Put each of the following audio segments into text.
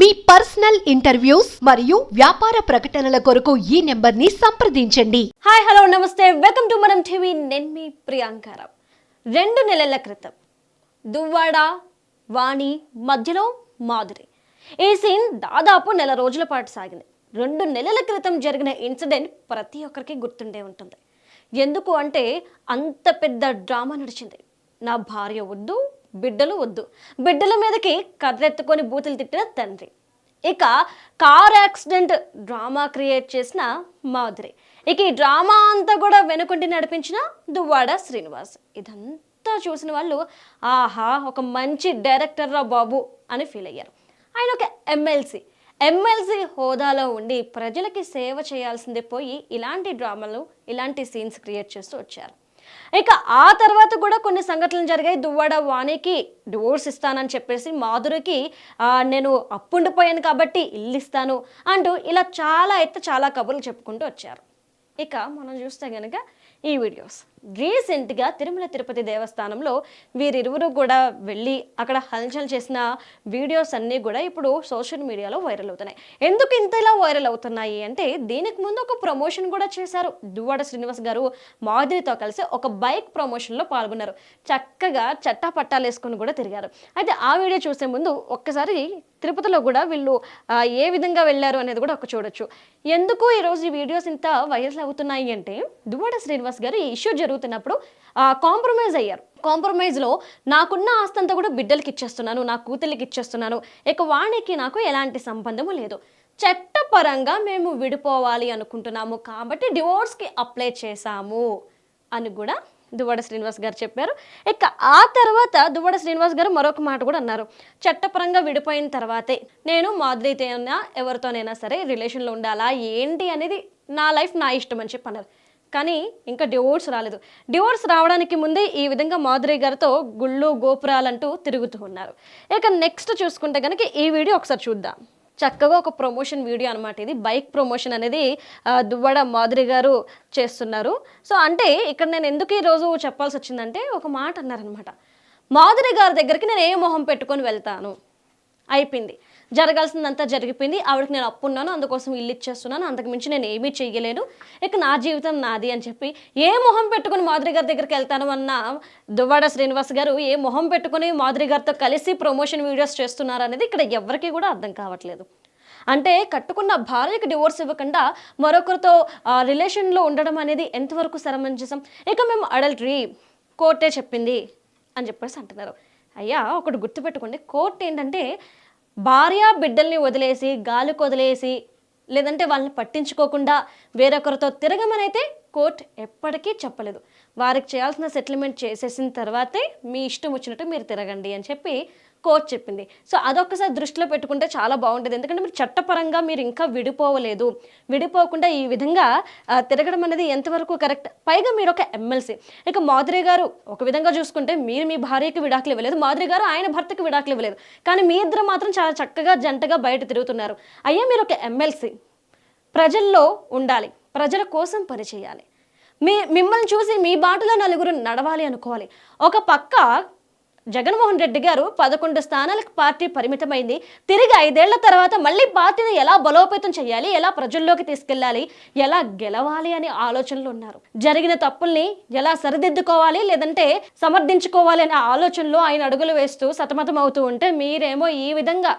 మీ personal interviews మరియు వ్యాపార ప్రకటనల కొరకు ఈ నెంబర్ని సంప్రదించండి. హాయ్ హలో నమస్తే. వెల్కమ్ టు మనం టీవీ నేను మీ ప్రియాంకారం రెండు నెలల క్రితం దువ్వాడ వాణి మధ్యలో మాధురి. ఈ సీన్ దాదాపు నెల రోజుల పాటు సాగింది. రెండు నెలల క్రితం జరిగిన ఇన్సిడెంట్ ప్రతి ఒక్కరికి గుర్తుండే ఉంటుంది. ఎందుకు అంటే అంత పెద్ద డ్రామా నడిచింది. నా భార్య వద్దు బిడ్డలు వద్దు. బిడ్డల మీదకి కర్రెత్తుకొని బూతులు తిట్టిన తండ్రి. ఇక కార్ యాక్సిడెంట్ డ్రామా క్రియేట్ చేసిన మాధురి. ఇక ఈ డ్రామా అంతా కూడా వెనుకుండి నడిపించిన దువ్వాడ శ్రీనివాస్. ఇదంతా చూసిన వాళ్ళు ఆహా ఒక మంచి డైరెక్టర్ రా బాబు అని ఫీల్ అయ్యారు. ఆయన ఒక ఎమ్మెల్సీ. ఎమ్మెల్సీ హోదాలో ఉండి ప్రజలకి సేవ చేయాల్సిందే పోయి ఇలాంటి డ్రామాలు ఇలాంటి సీన్స్ క్రియేట్ చేస్తూ వచ్చారు. ఇక ఆ తర్వాత కూడా కొన్ని సంఘటనలు జరిగాయి. దువ్వాడ వాణికి డివోర్స్ ఇస్తానని చెప్పేసి మాధురికి నేను అప్పుండిపోయాను కాబట్టి ఇల్లు ఇస్తాను అంటూ ఇలా చాలా అయితే చాలా కబుర్లు చెప్పుకుంటూ వచ్చారు. ఇక మనం చూస్తే కనుక ఈ వీడియోస్. రీసెంట్గా తిరుమల తిరుపతి దేవస్థానంలో వీరిరువురు కూడా వెళ్ళి అక్కడ హల్చల్ చేసిన వీడియోస్ అన్నీ కూడా ఇప్పుడు సోషల్ మీడియాలో వైరల్ అవుతున్నాయి. ఎందుకు ఇంతలా వైరల్ అవుతున్నాయి అంటే దీనికి ముందు ఒక ప్రమోషన్ కూడా చేశారు. దువ్వాడ శ్రీనివాస్ గారు మాధురితో కలిసి ఒక బైక్ ప్రమోషన్లో పాల్గొన్నారు. చక్కగా చట్టా పట్టాలు వేసుకొని కూడా తిరిగారు. అయితే ఆ వీడియో చూసే ముందు ఒక్కసారి తిరుపతిలో కూడా వీళ్ళు ఏ విధంగా వెళ్ళారు అనేది కూడా ఒక చూడొచ్చు. ఎందుకు ఈరోజు ఈ వీడియోస్ ఇంత వైరల్ అవుతున్నాయి అంటే దువ్వాడ శ్రీనివాస్ గారు ఈ ఇష్యూ జరుగుతున్నప్పుడు కాంప్రమైజ్ అయ్యారు. కాంప్రమైజ్లో నాకున్న ఆస్తంతా కూడా బిడ్డలకి ఇచ్చేస్తున్నాను నా కూతుళ్ళకి ఇచ్చేస్తున్నాను. ఇక వాణికి నాకు ఎలాంటి సంబంధము లేదు. చట్టపరంగా మేము విడిపోవాలి అనుకుంటున్నాము. కాబట్టి డివోర్స్కి అప్లై చేశాము. అని కూడా దువ్వడ శ్రీనివాస్ గారు చెప్పారు. ఇక ఆ తర్వాత దువ్వడ శ్రీనివాస్ గారు మరొక మాట కూడా అన్నారు. చట్టపరంగా విడిపోయిన తర్వాతే నేను మాధురితో అయినా ఎవరితోనైనా సరే రిలేషన్లో ఉండాలా? ఏంటి అనేది నా లైఫ్ నా ఇష్టం అని చెప్పి అన్నారు కానీ ఇంకా డివోర్స్ రాలేదు. డివోర్స్ రావడానికి ముందే ఈ విధంగా మాధురి గారితో గుళ్ళు గోపురాలంటూ తిరుగుతూ ఉన్నారు. ఇక నెక్స్ట్ చూసుకుంటే కనుక ఈ వీడియో ఒకసారి చూద్దాం. చక్కగా ఒక ప్రమోషన్ వీడియో అనమాట ఇది. బైక్ ప్రమోషన్ అనేది దువ్వడ మాధురి గారు చేస్తున్నారు. సో అంటే ఇక్కడ నేను ఎందుకు ఈరోజు చెప్పాల్సి వచ్చిందంటే ఒక మాట అన్నారనమాట మాధురి గారి దగ్గరికి నేను ఏ మొహం పెట్టుకొని వెళ్తాను? అయిపోయింది. జరగాల్సిందంతా జరిగిపోయింది. ఆవిడకి నేను అప్పున్నాను. అందుకోసం ఇల్లు ఇచ్చేస్తున్నాను. అంతకు మించి నేను ఏమీ చెయ్యలేను. ఇక నా జీవితం నాది అని చెప్పి ఏ మొహం పెట్టుకుని మాధురి గారి దగ్గరికి వెళ్తాను అన్న దువ్వాడ శ్రీనివాస్ గారు ఏ మొహం పెట్టుకుని మాధురి గారితో కలిసి ప్రమోషన్ వీడియోస్ చేస్తున్నారు అనేది ఇక్కడ ఎవరికి కూడా అర్థం కావట్లేదు. అంటే కట్టుకున్న భార్యకి డివోర్స్ ఇవ్వకుండా మరొకరితో రిలేషన్లో ఉండడం అనేది ఎంతవరకు సమంజసం? ఇక మేము అడల్టరీ కోర్టే చెప్పింది అని చెప్పేసి అంటున్నారు. అయ్యా ఒకటి గుర్తుపెట్టుకోండి. కోర్టు ఏంటంటే భార్య బిడ్డల్ని వదిలేసి గాలికి వదిలేసి లేదంటే వాళ్ళని పట్టించుకోకుండా వేరొకరితో తిరగమనైతే కోర్టు ఎప్పటికీ చెప్పలేదు. వారికి చేయాల్సిన సెటిల్మెంట్ చేసేసిన తర్వాతే మీ ఇష్టం వచ్చినట్టు మీరు తిరగండి అని చెప్పి కోర్టు చెప్పింది. సో అదొక్కసారి దృష్టిలో పెట్టుకుంటే చాలా బాగుంటుంది. ఎందుకంటే మీరు చట్టపరంగా మీరు ఇంకా విడిపోవలేదు. విడిపోకుండా ఈ విధంగా తిరగడం అనేది ఎంతవరకు కరెక్ట్? పైగా మీరు ఒక ఎమ్మెల్సీ. ఇక మాధురి గారు ఒక విధంగా చూసుకుంటే మీరు మీ భార్యకి విడాకులు ఇవ్వలేదు. మాధురి గారు ఆయన భర్తకి విడాకులు ఇవ్వలేదు. కానీ మీ ఇద్దరు మాత్రం చాలా చక్కగా జంటగా బయట తిరుగుతున్నారు. అయ్యా మీరు ఒక ఎమ్మెల్సీ. ప్రజల్లో ఉండాలి. ప్రజల కోసం పనిచేయాలి మీ మిమ్మల్ని చూసి మీ బాటలో నలుగురు నడవాలి అనుకోవాలి. ఒక పక్క జగన్మోహన్ రెడ్డి గారు పదకొండు స్థానాలకు పార్టీ పరిమితమైంది. తిరిగి ఐదేళ్ళ తర్వాత మళ్ళీ పార్టీని ఎలా బలోపేతం చేయాలి? ఎలా ప్రజల్లోకి తీసుకెళ్ళాలి? ఎలా గెలవాలి అనే ఆలోచనలు ఉన్నారు. జరిగిన తప్పుల్ని ఎలా సరిదిద్దుకోవాలి? లేదంటే సమర్థించుకోవాలి అనే ఆలోచనలో ఆయన అడుగులు వేస్తూ సతమతం అవుతూ ఉంటే మీరేమో ఈ విధంగా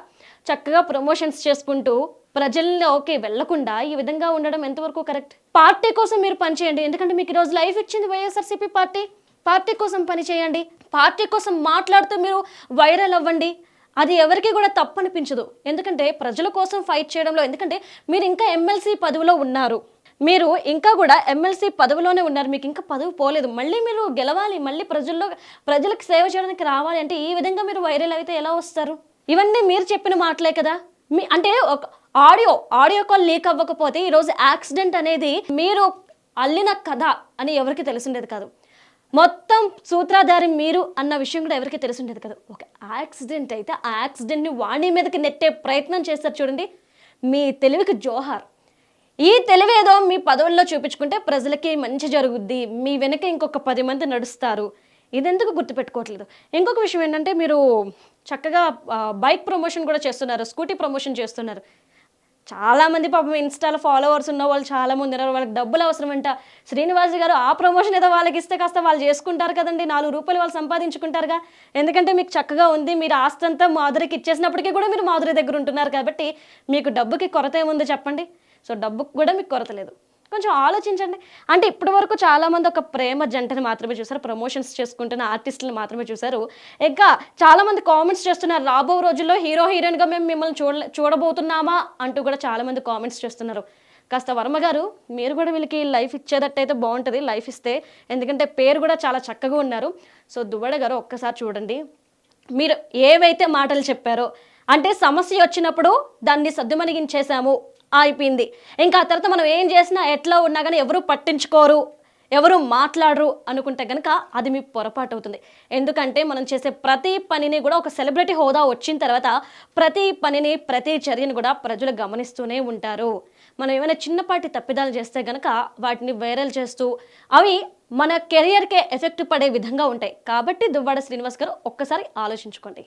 చక్కగా ప్రమోషన్స్ చేసుకుంటూ ప్రజల్లోకి వెళ్ళకుండా ఈ విధంగా ఉండడం ఎంతవరకు కరెక్ట్? పార్టీ కోసం మీరు పనిచేయండి. ఎందుకంటే మీకు ఈరోజు లైఫ్ ఇచ్చింది వైఎస్ఆర్సీపీ పార్టీ. పార్టీ కోసం పని చేయండి పార్టీ కోసం మాట్లాడుతూ మీరు వైరల్ అవ్వండి. అది ఎవరికి కూడా తప్పనిపించదు. ఎందుకంటే ప్రజల కోసం ఫైట్ చేయడంలో ఎందుకంటే మీరు ఇంకా ఎమ్మెల్సీ పదవిలో ఉన్నారు. మీరు ఇంకా కూడా ఎమ్మెల్సీ పదవిలోనే ఉన్నారు. మీకు ఇంకా పదవి పోలేదు. మళ్ళీ మీరు గెలవాలి. మళ్ళీ ప్రజల్లో ప్రజలకు సేవ చేయడానికి రావాలి అంటే ఈ విధంగా మీరు వైరల్ అయితే ఎలా వస్తారు? ఇవన్నీ మీరు చెప్పిన మాటలే కదా. మీ అంటే ఒక ఆడియో ఆడియో కాల్ లీక్ అవ్వకపోతే ఈరోజు యాక్సిడెంట్ అనేది మీరు అల్లిన కథ అని ఎవరికి తెలిసిండేది కాదు. మొత్తం సూత్రాధారి మీరు అన్న విషయం కూడా ఎవరికి తెలిసిండేది కదా. ఒక యాక్సిడెంట్ అయితే ఆ యాక్సిడెంట్ని వాణి మీదకి నెట్టే ప్రయత్నం చేస్తారు చూడండి. మీ తెలివికి జోహార్. ఈ తెలివి ఏదో మీ పదవుల్లో చూపించుకుంటే ప్రజలకి మంచి జరుగుద్ది. మీ వెనక ఇంకొక పది మంది నడుస్తారు. ఇది ఎందుకు గుర్తుపెట్టుకోవట్లేదు? ఇంకొక విషయం ఏంటంటే మీరు చక్కగా బైక్ ప్రమోషన్ కూడా చేస్తున్నారు స్కూటీ ప్రమోషన్ చేస్తున్నారు. చాలామంది పాపం ఇన్స్టాలో ఫాలోవర్స్ ఉన్న వాళ్ళు చాలామంది ఉన్నారు. వాళ్ళకి డబ్బులు అవసరం అంట శ్రీనివాస్ గారు ఆ ప్రమోషన్ ఏదో వాళ్ళకి ఇస్తే కాస్త వాళ్ళు చేసుకుంటారు కదండి. నాలుగు రూపాయలు వాళ్ళు సంపాదించుకుంటారుగా. ఎందుకంటే మీకు చక్కగా ఉంది. మీరు ఆస్తి అంతా మాధురికి ఇచ్చేసినప్పటికీ కూడా మీరు మాధురి దగ్గర ఉంటున్నారు కాబట్టి మీకు డబ్బుకి కొరత ఏముందో చెప్పండి. సో డబ్బుకి కూడా మీకు కొరత లేదు. కొంచెం ఆలోచించండి. అంటే ఇప్పటి వరకు చాలామంది ఒక ప్రేమ జంటని మాత్రమే చూసారు ప్రమోషన్స్ చేసుకుంటున్న ఆర్టిస్టులను మాత్రమే చూసారు ఇంకా చాలామంది కామెంట్స్ చేస్తున్నారు రాబో రోజుల్లో హీరో హీరోయిన్గా మేము మిమ్మల్ని చూడ చూడబోతున్నామా అంటూ కూడా చాలామంది కామెంట్స్ చేస్తున్నారు. కాస్త వర్మ గారు మీరు కూడా వీళ్ళకి లైఫ్ ఇచ్చేటట్టయితే బాగుంటుంది లైఫ్ ఇస్తే. ఎందుకంటే పేరు కూడా చాలా చక్కగా ఉన్నారు. సో దువ్వడ గారు ఒక్కసారి చూడండి. మీరు ఏవైతే మాటలు చెప్పారో అంటే సమస్య వచ్చినప్పుడు దాన్ని సద్దుమణిగించేశాము అయిపోయింది ఇంకా ఆ తర్వాత మనం ఏం చేసినా ఎట్లా ఉన్నా కానీ ఎవరు పట్టించుకోరు ఎవరు మాట్లాడరు అనుకుంటే కనుక అది మీ పొరపాటు అవుతుంది. ఎందుకంటే మనం చేసే ప్రతి పనిని కూడా ఒక సెలబ్రిటీ హోదా వచ్చిన తర్వాత ప్రతి పనిని ప్రతి చర్యను కూడా ప్రజలు గమనిస్తూనే ఉంటారు. మనం ఏమైనా చిన్నపాటి తప్పిదాలు చేస్తే కనుక వాటిని వైరల్ చేస్తూ అవి మన కెరియర్కే ఎఫెక్ట్ పడే విధంగా ఉంటాయి. కాబట్టి దువ్వాడ శ్రీనివాస్ గారు ఒక్కసారి ఆలోచించుకోండి.